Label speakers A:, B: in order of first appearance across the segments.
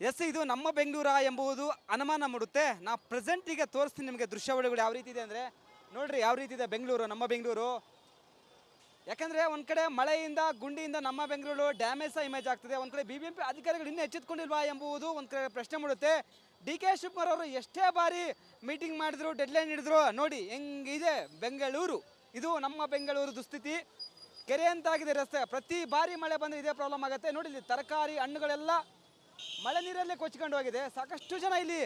A: S, ಇದು ನಮ್ಮ ಬೆಂಗಳೂರ ಎಂಬುದು ಅನುಮಾನ ಮೂಡುತ್ತೆ. ನಾ ಪ್ರೆಸೆಂಟ್ ಈಗ ತೋರಿಸ್ತೀನಿ ನಿಮಗೆ ದೃಶ್ಯಾವಳಿಗಳು ಯಾವ ರೀತಿ ಇದೆ ಅಂದರೆ. ನೋಡ್ರಿ ಯಾವ ರೀತಿ ಇದೆ ಬೆಂಗಳೂರು, ನಮ್ಮ ಬೆಂಗಳೂರು. ಯಾಕಂದ್ರೆ ಒಂದು ಕಡೆ ಮಳೆಯಿಂದ, ಗುಂಡಿಯಿಂದ ನಮ್ಮ ಬೆಂಗಳೂರು ಡ್ಯಾಮೇಜ್ ಇಮೇಜ್ ಆಗ್ತದೆ. ಒಂದು ಕಡೆ ಬಿ ಬಿ ಎಂ ಪಿ ಅಧಿಕಾರಿಗಳು ಇನ್ನೂ ಎಚ್ಚೆತ್ಕೊಂಡಿಲ್ವಾ ಎಂಬುದು ಒಂದು ಕಡೆ ಪ್ರಶ್ನೆ ಮೂಡುತ್ತೆ. ಡಿ ಕೆ ಶಿವಕುಮಾರ್ ಅವರು ಎಷ್ಟೇ ಬಾರಿ ಮೀಟಿಂಗ್ ಮಾಡಿದ್ರು ಡೆಡ್ಲೈನ್ ಹಿಡಿದ್ರು, ನೋಡಿ ಹೆಂಗಿದೆ ಬೆಂಗಳೂರು. ಇದು ನಮ್ಮ ಬೆಂಗಳೂರು ದುಸ್ಥಿತಿ. ಕೆರೆ ಅಂತಾಗಿದೆ ರಸ್ತೆ. ಪ್ರತಿ ಬಾರಿ ಮಳೆ ಬಂದರೆ ಇದೇ ಪ್ರಾಬ್ಲಮ್ ಆಗುತ್ತೆ. ನೋಡಿ ಇಲ್ಲಿ ತರಕಾರಿ ಹಣ್ಣುಗಳೆಲ್ಲ ಮಳೆ ನೀರಲ್ಲೇ ಕೊಚ್ಕೊಂಡು ಹೋಗಿದೆ. ಸಾಕಷ್ಟು ಜನ ಇಲ್ಲಿ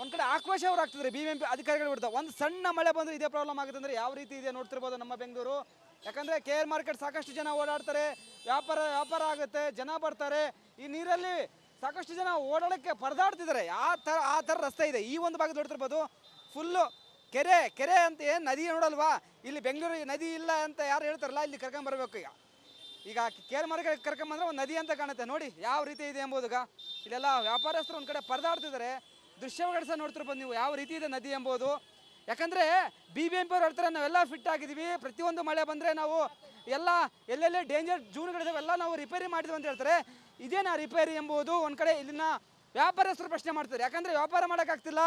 A: ಒಂದ್ ಕಡೆ ಆಕ್ರೋಶ ಅವ್ರು ಆಗ್ತಿದ್ದಾರೆ ಬಿ ಎಂ ಪಿ ಅಧಿಕಾರಿಗಳು ಬಿಡ್ತಾರೆ ಒಂದು ಸಣ್ಣ ಮಳೆ ಬಂದ್ರೆ ಇದೇ ಪ್ರಾಬ್ಲಮ್ ಆಗುತ್ತೆ ಅಂದ್ರೆ ಯಾವ ರೀತಿ ಇದೆ ನೋಡ್ತಿರ್ಬೋದು ನಮ್ಮ ಬೆಂಗಳೂರು. ಯಾಕಂದ್ರೆ ಕೆ ಆರ್ ಮಾರ್ಕೆಟ್ ಸಾಕಷ್ಟು ಜನ ಓಡಾಡ್ತಾರೆ. ವ್ಯಾಪಾರ ವ್ಯಾಪಾರ ಆಗುತ್ತೆ. ಜನ ಬರ್ತಾರೆ. ಈ ನೀರಲ್ಲಿ ಸಾಕಷ್ಟು ಜನ ಓಡಾಡಕ್ಕೆ ಪರದಾಡ್ತಿದ್ದಾರೆ. ಆ ಥರ ಆ ಥರ ರಸ್ತೆ ಇದೆ. ಈ ಒಂದು ಭಾಗ ನೋಡ್ತಿರ್ಬೋದು ಫುಲ್ಲು ಕೆರೆ ಕೆರೆ ಅಂತ ಏನು ನದಿ ನೋಡಲ್ವಾ? ಇಲ್ಲಿ ಬೆಂಗಳೂರು ನದಿ ಇಲ್ಲ ಅಂತ ಯಾರು ಹೇಳ್ತಾರಲ್ಲ, ಇಲ್ಲಿ ಕರ್ಕೊಂಬರ್ಬೇಕು ಈಗ ಈಗ ಕೇರ್ ಮಾರ್ಕೆಟ್ ಕರ್ಕೊಂಬಂದ್ರೆ ಒಂದು ನದಿ ಅಂತ ಕಾಣುತ್ತೆ. ನೋಡಿ, ಯಾವ ರೀತಿ ಇದೆ ಎಂಬುದು ಇಲ್ಲೆಲ್ಲ ವ್ಯಾಪಾರಸ್ಥರು ಒಂದು ಕಡೆ ಪರದಾಡ್ತಿದ್ದಾರೆ. ದೃಶ್ಯಗಳು ಸಹ ನೋಡ್ತಿರ್ಬೋದು ನೀವು, ಯಾವ ರೀತಿ ಇದೆ ನದಿ ಎಂಬುದು. ಯಾಕಂದ್ರೆ ಬಿ ಬಿ ಎಂ ಪಿ ಅವ್ರು ಹೇಳ್ತಾರೆ ನಾವೆಲ್ಲ ಫಿಟ್ ಆಗಿದ್ದೀವಿ. ಪ್ರತಿಯೊಂದು ಮಳೆ ಬಂದರೆ ನಾವು ಎಲ್ಲ ಎಲ್ಲೆಲ್ಲೇ ಡೇಂಜರ್ ಜೂನ್ಗಳಿದ್ದಾವೆ ಎಲ್ಲ ನಾವು ರಿಪೇರಿ ಮಾಡಿದ್ವಿ ಅಂತ ಹೇಳ್ತಾರೆ. ಇದೇನಾ ರಿಪೇರಿ ಎಂಬುದು? ಒಂದು ಕಡೆ ಇಲ್ಲಿನ ವ್ಯಾಪಾರಸ್ಥರು ಪ್ರಶ್ನೆ ಮಾಡ್ತಾರೆ ಯಾಕಂದ್ರೆ ವ್ಯಾಪಾರ ಮಾಡೋಕ್ಕಾಗ್ತಿಲ್ಲ.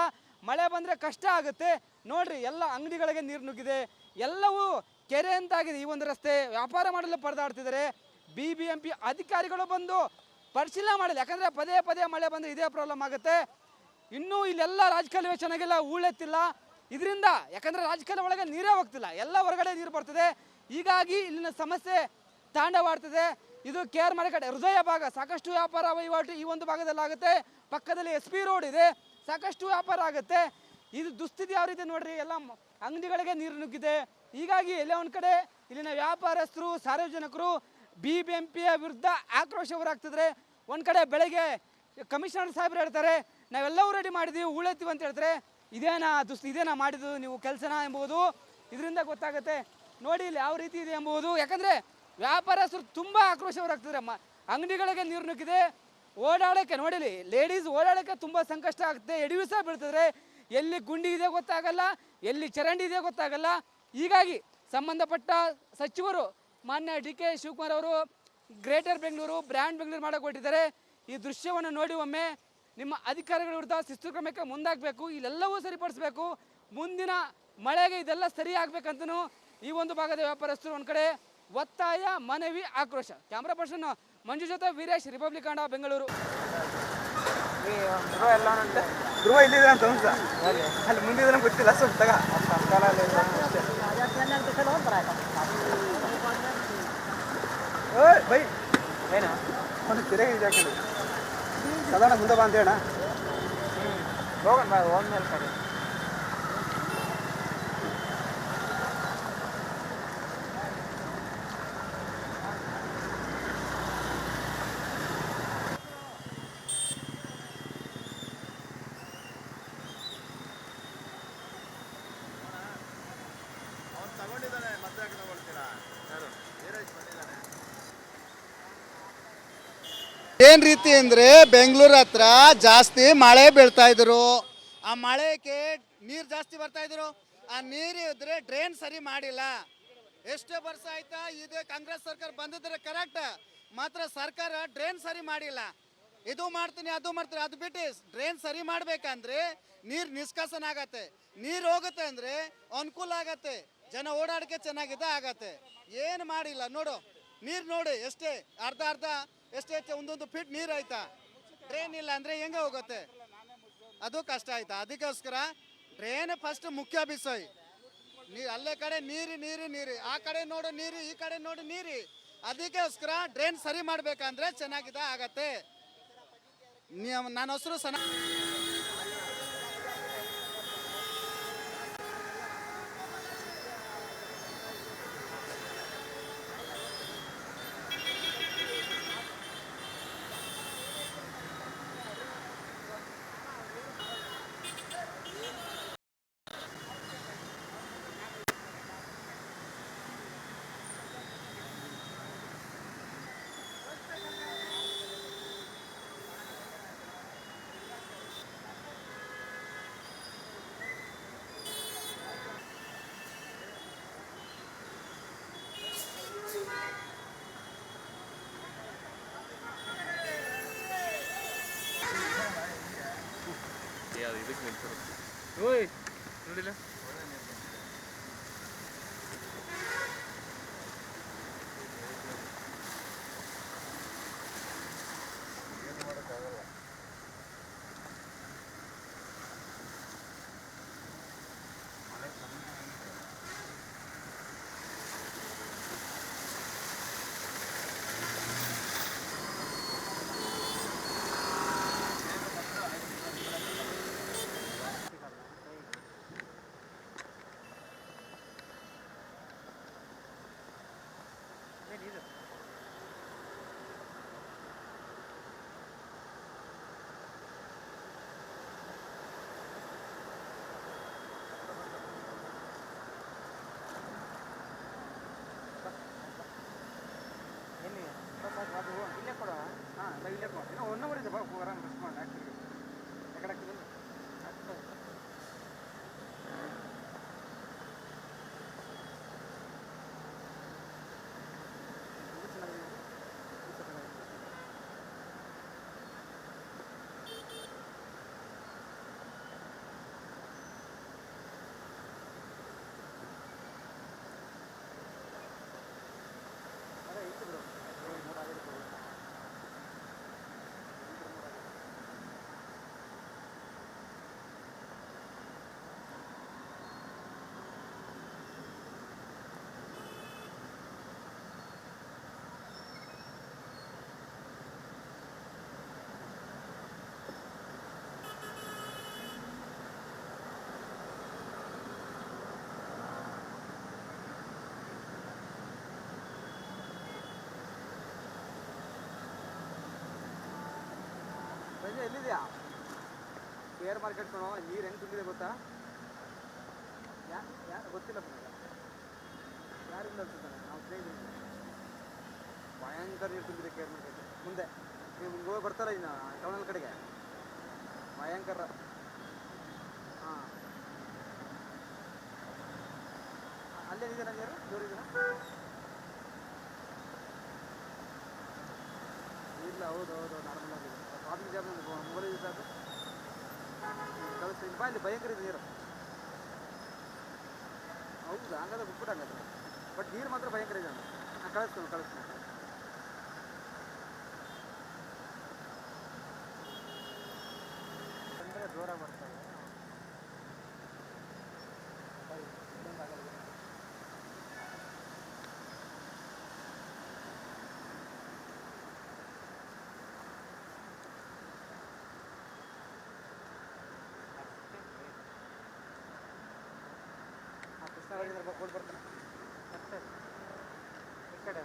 A: ಮಳೆ ಬಂದರೆ ಕಷ್ಟ ಆಗುತ್ತೆ. ನೋಡ್ರಿ, ಎಲ್ಲ ಅಂಗಡಿಗಳಿಗೆ ನೀರು ನುಗ್ಗಿದೆ. ಎಲ್ಲವೂ ಕೆರೆ ಅಂತಾಗಿದೆ. ಈ ಒಂದು ರಸ್ತೆ ವ್ಯಾಪಾರ ಮಾಡಲು ಪರದಾಡ್ತಿದ್ದಾರೆ. ಬಿ ಬಿ ಎಂ ಅಧಿಕಾರಿಗಳು ಬಂದು ಪರಿಶೀಲನೆ ಮಾಡಿಲ್ಲ ಯಾಕಂದ್ರೆ ಪದೇ ಪದೇ ಮಳೆ ಬಂದರೆ ಇದೇ ಪ್ರಾಬ್ಲಮ್ ಆಗುತ್ತೆ. ಇನ್ನೂ ಇಲ್ಲೆಲ್ಲ ರಾಜಕಾಲುವೆ ಚೆನ್ನಾಗಿಲ್ಲ. ಹೂಳೆತ್ತಿಲ್ಲ ಇದರಿಂದ ಯಾಕಂದ್ರೆ ರಾಜಕಾಲ ಒಳಗೆ ನೀರೇ ಹೋಗ್ತಿಲ್ಲ. ಎಲ್ಲ ಹೊರಗಡೆ ನೀರು ಬರ್ತದೆ. ಹೀಗಾಗಿ ಇಲ್ಲಿನ ಸಮಸ್ಯೆ ತಾಂಡವಾಡ್ತದೆ. ಇದು ಕೆ ಆರ್ ಹೃದಯ ಭಾಗ. ಸಾಕಷ್ಟು ವ್ಯಾಪಾರ ವಹಿವಾಟು ಈ ಒಂದು ಭಾಗದಲ್ಲಿ ಆಗುತ್ತೆ ಪಕ್ಕದಲ್ಲಿ ಎಸ್ ಪಿ ರೋಡ್ ಇದೆ. ಸಾಕಷ್ಟು ವ್ಯಾಪಾರ ಆಗುತ್ತೆ. ಇದು ದುಸ್ಥಿತಿ ಯಾವ ರೀತಿ ನೋಡ್ರಿ? ಎಲ್ಲ ಅಂಗಡಿಗಳಿಗೆ ನೀರು ನುಗ್ಗಿದೆ. ಹೀಗಾಗಿ ಎಲ್ಲ ಒಂದು ಕಡೆ ಇಲ್ಲಿನ ವ್ಯಾಪಾರಸ್ಥರು, ಸಾರ್ವಜನಿಕರು ಬಿ ಬಿ ಎಂ ಪಿಯ ವಿರುದ್ಧ ಆಕ್ರೋಶ ಹೊರಾಗ್ತಿದ್ರೆ ಒಂದು ಕಡೆ ಬೆಳಗ್ಗೆ ಕಮಿಷನರ್ ಸಾಹೇಬ್ರು ಹೇಳ್ತಾರೆ, ನಾವೆಲ್ಲವೂ ರೆಡಿ ಮಾಡಿದ್ವಿ, ಉಳಿತೀವಿ ಅಂತ ಹೇಳ್ತಾರೆ. ಇದೇನಾ ದುಸ್ ಇದೇನಾ ಮಾಡಿದ್ದು ನೀವು ಕೆಲಸನ ಎಂಬುದು ಇದರಿಂದ ಗೊತ್ತಾಗುತ್ತೆ. ನೋಡಿ ಇಲ್ಲಿ ಯಾವ ರೀತಿ ಇದೆ ಎಂಬುದು ಯಾಕಂದ್ರೆ ವ್ಯಾಪಾರಸ್ಥರು ತುಂಬ ಆಕ್ರೋಶ ಹೊರಾಗ್ತಿದ್ರೆ ಅಂಗಡಿಗಳಿಗೆ ನೀರು ನುಗ್ಗಿದೆ. ಓಡಾಡೋಕ್ಕೆ ನೋಡಿಲಿ ಲೇಡೀಸ್ ಓಡಾಡೋಕ್ಕೆ ತುಂಬ ಸಂಕಷ್ಟ ಆಗುತ್ತೆ ಎಡಿಯೂ ಸಹ ಬೀಳ್ತಿದ್ರೆ ಎಲ್ಲಿ ಗುಂಡಿ ಇದೆ ಗೊತ್ತಾಗಲ್ಲ, ಎಲ್ಲಿ ಚರಂಡಿ ಇದೆ ಗೊತ್ತಾಗಲ್ಲ. ಹೀಗಾಗಿ ಸಂಬಂಧಪಟ್ಟ ಸಚಿವರು ಮಾನ್ಯ ಡಿ ಕೆ ಶಿವಕುಮಾರ್ ಅವರು ಗ್ರೇಟರ್ ಬೆಂಗಳೂರು, ಬ್ರ್ಯಾಂಡ್ ಬೆಂಗಳೂರು ಮಾಡಕ್ಕೆ ಹೊರಟಿದ್ದಾರೆ ಈ ದೃಶ್ಯವನ್ನು ನೋಡಿ ಒಮ್ಮೆ ನಿಮ್ಮ ಅಧಿಕಾರಿಗಳ ವಿರುದ್ಧ ಶಿಸ್ತು ಕ್ರಮಕ್ಕೆ ಮುಂದಾಗಬೇಕು, ಇಲ್ಲೆಲ್ಲವೂ ಸರಿಪಡಿಸಬೇಕು. ಮುಂದಿನ ಮಳೆಗೆ ಇದೆಲ್ಲ ಸರಿ ಈ ಒಂದು ಭಾಗದ ವ್ಯಾಪಾರಸ್ಥರು ಒಂದು ಕಡೆ ಒತ್ತಾಯ, ಮನವಿ, ಆಕ್ರೋಶ. ಕ್ಯಾಮ್ರಾ ಪರ್ಸನ್ ಮಂಜು ಜೊತೆ ವೀರೇಶ್, ರಿಪಬ್ಲಿಕ್ ಬೆಂಗಳೂರು.
B: ಧ್ರುವ ಇಲ್ಲಿದೆ ಅಂತ ಅನ್ಸ ಅಲ್ಲಿ ಮುಂದಿದ್ರೆ ಗೊತ್ತಿಲ್ಲ ಸ್ವಲ್ಪ ತಗ. ಬೈ.
C: ಏನು
B: ಒಂದು ತಿರುಗಿ ಜಾಕಂಡು ಸಾಧಾರಣ ಮುಂದೆ ಬಾ ಅಂತ ಹೇಳ
C: ಹೋಗೋಣ ಬಾ, ಹೋದ್ಮೇಲೆ ಕಡೆ
D: ಏನ್ ರೀತಿ ಅಂದ್ರೆ ಬೆಂಗಳೂರು ಹತ್ರ ಜಾಸ್ತಿ ಮಳೆ ಬೀಳ್ತಾ ಇದ್ರು. ಆ ಮಳೆಗೆ ನೀರ್ ಜಾಸ್ತಿ ಬರ್ತಾ ಇದ್ರು. ಆ ನೀರು ಇದ್ರೆ ಡ್ರೈನ್ ಸರಿ ಮಾಡಿಲ್ಲ. ಎಷ್ಟೇ ವರ್ಷ ಆಯ್ತಾ, ಇದು ಕಾಂಗ್ರೆಸ್ ಸರ್ಕಾರ ಬಂದಿದ್ರೆ ಕರೆಕ್ಟ್ ಮಾತ್ರ ಸರ್ಕಾರ ಡ್ರೈನ್ ಸರಿ ಮಾಡಿಲ್ಲ. ಇದು ಮಾಡ್ತೀನಿ, ಅದು ಮಾಡ್ತೀನಿ, ಅದು ಬಿಟ್ಟು ಡ್ರೈನ್ ಸರಿ ಮಾಡ್ಬೇಕಂದ್ರೆ ನೀರ್ ನಿಷ್ಕಾಸನ ಆಗತ್ತೆ. ನೀರ್ ಹೋಗುತ್ತೆ ಅಂದ್ರೆ ಅನುಕೂಲ ಆಗತ್ತೆ. ಜನ ಓಡಾಡಕ್ಕೆ ಚೆನ್ನಾಗಿದೆ, ಆಗತ್ತೆ. ಏನು ಮಾಡಿಲ್ಲ, ನೋಡು. ನೀರು ನೋಡಿ, ಎಷ್ಟೇ, ಅರ್ಧ ಅರ್ಧ ಎಷ್ಟೇ ಒಂದೊಂದು ಫೀಟ್ ನೀರು ಆಯ್ತಾ? ಟ್ರೈನ್ ಇಲ್ಲ ಅಂದ್ರೆ ಹೆಂಗೆ ಹೋಗುತ್ತೆ? ಅದು ಕಷ್ಟ ಆಯ್ತಾ? ಅದಕ್ಕೋಸ್ಕರ ಟ್ರೈನ್ ಫಸ್ಟ್ ಮುಖ್ಯ ಬಿಸೋಯ್ ನೀ ಅಲ್ಲೇ ಕಡೆ ನೀರು ನೀರು ನೀರು. ಆ ಕಡೆ ನೋಡು ನೀರು, ಈ ಕಡೆ ನೋಡು ನೀರು. ಅದಕ್ಕೋಸ್ಕರ ಡ್ರೈನ್ ಸರಿ ಮಾಡಬೇಕಂದ್ರೆ ಚೆನ್ನಾಗಿದೆ, ಆಗತ್ತೆ. ನಾನು ಹೆಸರು ಸನ
C: ಏನಿದು ಎಲ್ಲಿ ಅದು ಇಲ್ಲೇ ಕೊಡುವ
A: ಹಾಂ ಇಲ್ಲೇ ಕೊಡು ಇನ್ನೂ ಒನ್ ಅವರ್ ಇದೆ ಬಾ ಆರಾಮ್ ರೆಸ್ಟ್ ಮಾಡಿ ಆ್ಯಕ್ಚುಲಿ ಯಾಕಡೆ ಆಗ್ತದೆ ಅದೇ ಇತ್ತು ಬಿಡು ಏಳು ಮೂರು ಆಗಿದೆ ಬಿಡು. ಸಂಜೆ ಎಲ್ಲಿದೆಯಾ? ಶೇರ್ ಮಾರ್ಕೆಟ್ ಕಣೋ, ನೀರು ಹೆಂಗೆ ತುಂಬಿದೆ ಗೊತ್ತಾ? ಯಾ ಯಾ, ಗೊತ್ತಿಲ್ಲ ನನಗೆ ಯಾರಿಂದ ಅನ್ಸುತ್ತಾನೆ ನಾವು ಸ್ನೇಹಿತರು ಭಯಂಕರ ನೀರು ತುಂಬಿದೆ ಕೇರ್ ಮಾರ್ಕೆಟ್ ಮುಂದೆ, ನೀವು ಹಿಂಗೆ ಬರ್ತಾರ ಇನ್ನು ಟೌನಲ್ಲಿ ಕಡೆಗೆ? ಭಯಂಕರ. ಹಾಂ. ಅಲ್ಲೇ ಇದೆಯಾ ನೀರು? ಜೋರಿದ್ದೀರಾ ಇಲ್ಲ, ಹೌದು ಹೌದು ನಾರ್ಮಲ್ ಆಗಿದೆ. ಟ್ರಾಫಿಕ್ ಜಾಬ್ ಮೊಬೈಲ್ ಆಗುತ್ತೆ ಕಳಿಸ್ತೀನಿ ಬಾ ಇಲ್ಲಿ ಭಯಂಕರ ಇದೆ ನೀರು ಹೌದು ಹಂಗಾದ್ರೆ ಬಿಟ್ಬಿಟ್ಟು ಹಂಗಾದ್ರೆ ಬಟ್ ನೀರು ಮಾತ್ರ ಭಯಂಕರ ಇದೆ ನಾನು ಕಳಿಸ್ತೀನಿ ಕಳಿಸ್ತೀನಿ
C: ಅಂದರೆ ದೂರ ಬರ್ತದೆ
A: ಆ ಕೃಷ್ಣ ಹೇಳಿದ್ರೆ ಬರ್ತಾನೆ
C: ಈ ಕಡೆ.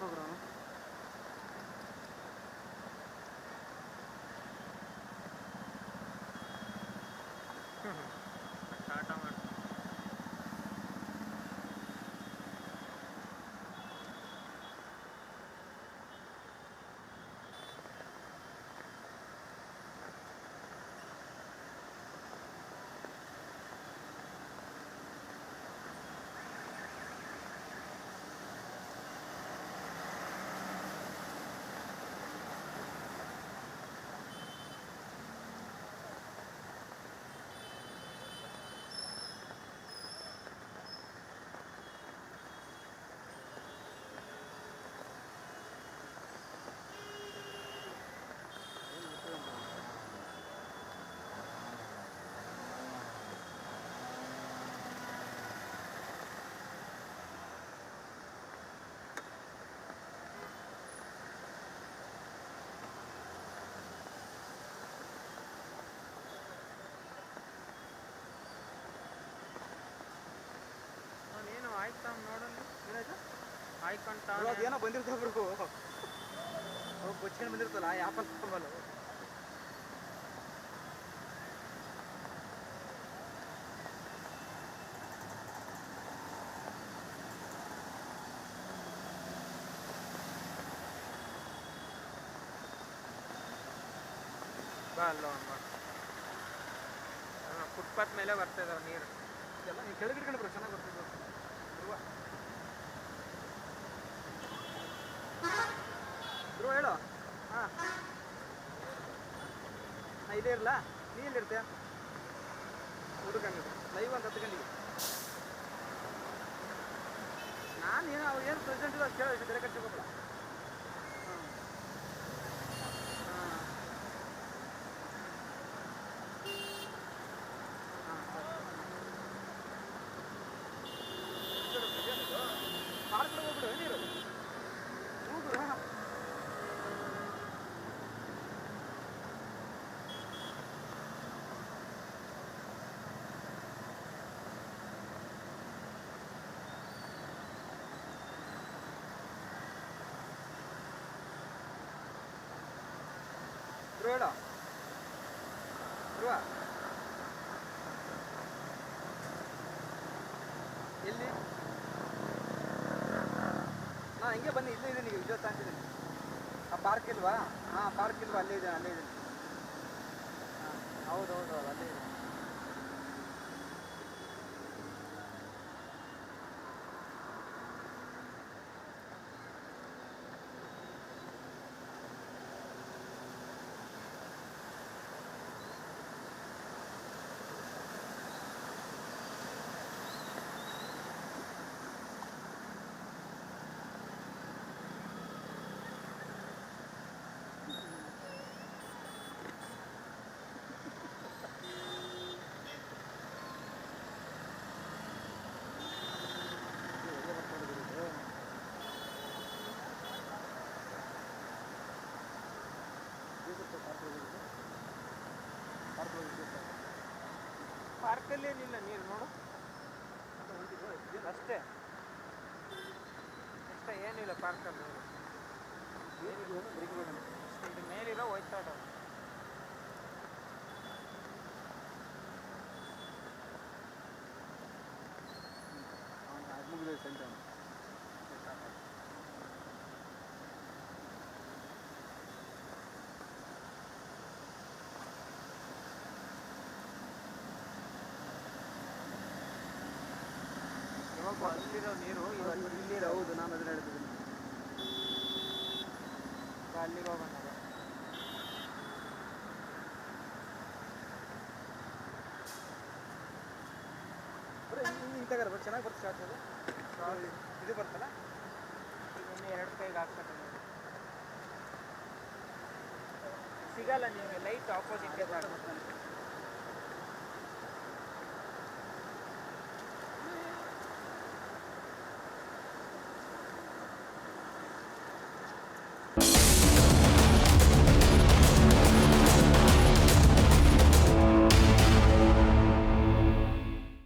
B: Ah, pues,
C: ತಮ್ಮ ನೋಡಲ್ಲಿ
A: ಏನಾಯ್ತು? ಬ್ರೋ ಏನೋ ಬಂದಿರ್ತಾವ ಬ್ರೋ ಅವು ಕೊಚ್ಕೊಂಡು ಬಂದಿರ್ತಲ್ಲ ಯಾಪ ತಗೊಂಬಲ್ಲ
C: ಬಾ ಅಲ್ಲ ಫುಟ್ಪಾತ್ ಮೇಲೆ ಬರ್ತಾ ಇದಾವೆ ನೀರು.
A: ಎಲ್ಲ ನೀವು ಕೆಳಗೆ ಇಟ್ಕೊಂಡು ಬ್ರೋ ಚೆನ್ನಾಗಿ ಬರ್ತದೆ ಧ್ರುವ ಧ್ರುವ ಹೇಳು. ಹಾಂ. ಇಲ್ಲೇ ಇರಲ್ಲ ನೀ ಎಲ್ಲಿರ್ತೀಯ ಹುಡುಗಂಗೆ. ಲೈವ್ ಅಂತ ಹತ್ತು ನಾನು ಏನು ಅವ್ರು ಏನು ಪ್ರೆಸೆಂಟ್ ಇರೋ ಕೇಳೋ ಬೇರೆ ಕಡೆ ಸಿಗೋಲ್ಲ ಹಾಂ ಹಾಂ ಹಾಂ ಮಾಡ್ಕೊಂಡು ಹೋಗ್ಬಿಡು ನೀರು ಹೋಗ್ಬಿಡು ಹೇಳು ಧ್ರುವ. ಎಲ್ಲಿ? ನಾ ಹಿಂಗೆ ಬನ್ನಿ, ಇಲ್ಲೇ ಇದ್ದೀನಿ ಈಗ ವಿಜಯ ತಾಂತಿದ್ದೀನಿ ಆ ಪಾರ್ಕ್ ಇಲ್ವಾ? ಹಾಂ ಪಾರ್ಕ್ ಇಲ್ವಾ? ಅಲ್ಲೇ ಇದ್ದೀನಿ ಅಲ್ಲೇ ಇದ್ದೀನಿ. ಹಾಂ, ಹೌದು ಹೌದು ಹೌದು, ಅಲ್ಲೇ ಇದೆ
C: ಪಾರ್ಕಲ್ಲಿ ಏನಿಲ್ಲ ನೀರು ನೋಡು. ಅಷ್ಟೇ. ಅಷ್ಟೇ ಏನಿಲ್ಲ ಪಾರ್ಕಲ್ಲಿ. ನೀರು ಮೇಲಿರೋ ಹೋಯ್ತಾ ಇದಾವೆ. ಅಲ್ಲಿರೋ ನೀರು ಇವತ್ತು
A: ಇಲ್ಲಿ ಹೌದು ನಾನು ಅದನ್ನ ಹೇಳ್ತಿದ್ದೀನಿ.
C: ಅಲ್ಲಿಗೆ ಹೋಗೋಣ
A: ಹಿಂಗೆ ಬಟ್ ಚೆನ್ನಾಗಿ ಬರ್ತದೆ ಶಾರ್ಟ್ ಅದು. ಇದು ಬರ್ತಲ್ಲ
C: ಇನ್ನೂ ಎರಡು ಕೈಗೆ ನೋಡಿ. ಸಿಗಲ್ಲ ನಿಮಗೆ ಲೈಟ್ ಆಪೋಸಿಟ್